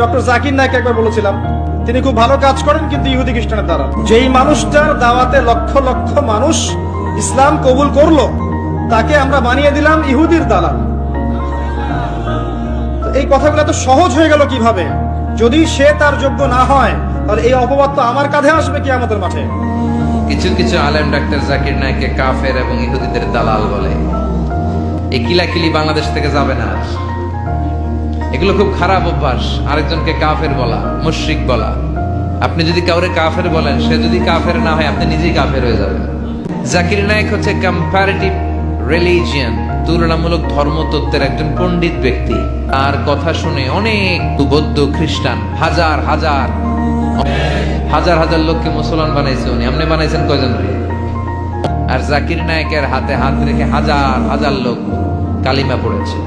Doctor Zakir Naik একবার বলেছিলাম, তিনি খুব ভালো কাজ করেন কিন্তু ইহুদি খ্রিস্টানের দ্বারা। যেই মানুষটার দাওয়াতে লক্ষ লক্ষ মানুষ ইসলাম কবুল করল, তাকে আমরা বানিয়ে দিলাম ইহুদির দালাল। এই কথাগুলো এত সহজ হয়ে গেল কীভাবে? যদি সে তার যোগ্য না হয়, তাহলে এই অপবাদ তো আমার কাঁধে আসবে কি আমাদের মাঠে। কিছু কিছু আলেম ডাক্তার জাকির নায়ককে কাফের এবং ইহুদিদের দালাল বলে। এই কিলাকিলি বাংলাদেশ থেকে যাবে না। এগুলো খুব খারাপ অভ্যাস। আরেকজনকে কাফের বলা, মুশরিক বলা। আপনি যদি কাউরে কাফের বলেন, সে যদি কাফের না হয়, আপনি নিজেই কাফের হয়ে যাবেন। জাকির নায়ক হচ্ছে কম্পারেটিভ রিলিজিয়ান তুলনামূলক ধর্মতত্ত্বের একজন পণ্ডিত ব্যক্তি। আর কথা শুনে অনেক বৌদ্ধ খ্রিস্টান, হাজার হাজার হাজার হাজার লোককে মুসলমান বানাইছে উনি। আপনি বানাইছেন কয়জন আর জাকির নায়কের হাতে হাত রেখে হাজার হাজার লোক কালিমা পড়েছে।